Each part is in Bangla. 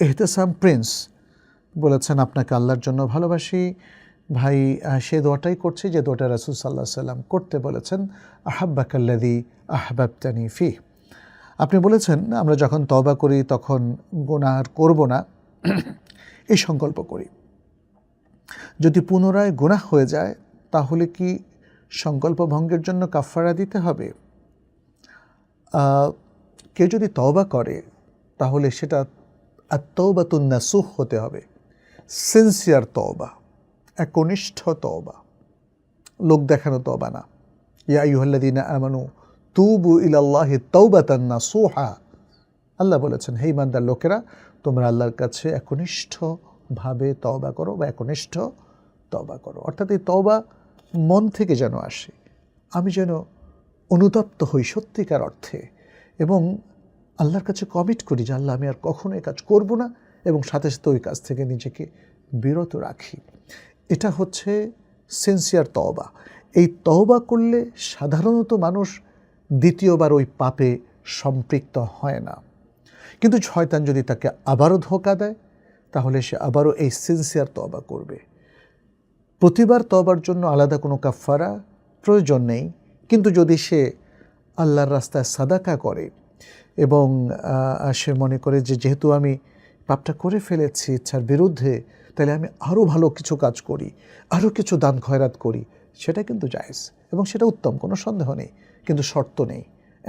এহতেসাম প্রিন্স বলেছেন, আপনাকে আল্লাহর জন্য ভালোবাসি। ভাই সে দোয়াটাই করছে যে দোয়াটা রাসুল সাল্লাহ সাল্লাম করতে বলেছেন আহাব্বাকাল্লাদি আহবাবতানি ফি আপনি বলেছেন, আমরা যখন তবা করি তখন গুনাহ আর করব না। এই সংকল্প করি। যদি পুনরায় গুনাহ হয়ে যায় তাহলে কি সংকল্প ভঙ্গের জন্য কাফফারা দিতে হবে? কেউ যদি তওবা করে তাহলে সেটা আত্মবাতুন নাসুহ হতে হবে। সিনসিয়ার তওবা, একনিষ্ঠ তওবা। লোক দেখানো তওবা না। ইয়া আইয়ুহাল্লাযীনা আমানু তুবু ইলাল্লাহি তাওবাতান নাসুহা। আল্লাহ বলেছেন, হে ইমানদার লোকেরা, তোমরা আল্লাহর কাছে একনিষ্ঠভাবে তওবা করো বা একনিষ্ঠ তওবা করো। অর্থাৎ এই তওবা মন থেকে যেন আসে। আমি যেন অনুতপ্ত হই সত্যিকার অর্থে এবং আল্লাহর কাছে কমিট করি যে আল্লাহ আমি আর কখনো এই কাজ করব না এবং সাথে সাথে ওই কাজ থেকে নিজেকে বিরত রাখি। এটা হচ্ছে সেন্সিয়ার তওবা। এই তওবা করলে সাধারণত মানুষ দ্বিতীয়বার ওই পাপে সম্পৃক্ত হয় না। কিন্তু শয়তান যদি তাকে আবারও ধোকা দেয়, তাহলে সে আবারও এই সিনসিয়ার তওবা করবে। প্রতিবার তবার জন্য আলাদা কোনো কাফারা প্রয়োজন নেই, কিন্তু যদি সে আল্লাহর রাস্তায় সাদাকা করে এবং সে মনে করে যে যেহেতু আমি পাপটা করে ফেলেছি ইচ্ছার বিরুদ্ধে, তাহলে আমি আরও ভালো কিছু কাজ করি আরও কিছু দান খয়রাত করি, সেটা কিন্তু জায়েজ এবং সেটা উত্তম, কোনো সন্দেহ নেই। কিন্তু শর্ত নেই,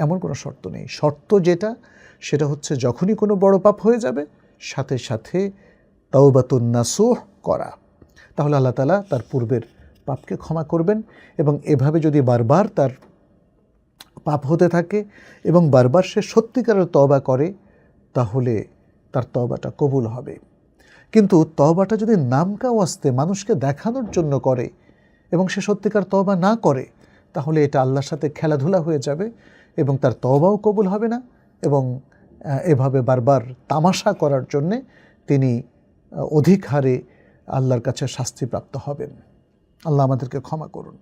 এমন কোনো শর্ত নেই। শর্ত যেটা, সেটা হচ্ছে যখনই কোনো বড় পাপ হয়ে যাবে, সাথে সাথে তাওবাতুন নাসুহ করা। তাহলে আল্লাহ তালা তার পূর্বের পাপকে ক্ষমা করবেন এবং এভাবে যদি বারবার তার পাপ হতে থাকে এবং বারবার সে সত্যিকারের তবা করে, তাহলে তার তবাটা কবুল হবে। কিন্তু তবাটা যদি নামকা ওয়াস্তে মানুষকে দেখানোর জন্য করে এবং সে সত্যিকার তবা না করে, তাহলে এটা আল্লাহর সাথে খেলাধুলা হয়ে যাবে এবং তার তবাও কবুল হবে না এবং এভাবে বারবার তামাশা করার জন্যে তিনি অধিক হারে আল্লাহর কাছে শাস্তিপ্রাপ্ত হবেন। আল্লাহ আমাদেরকে ক্ষমা করুন।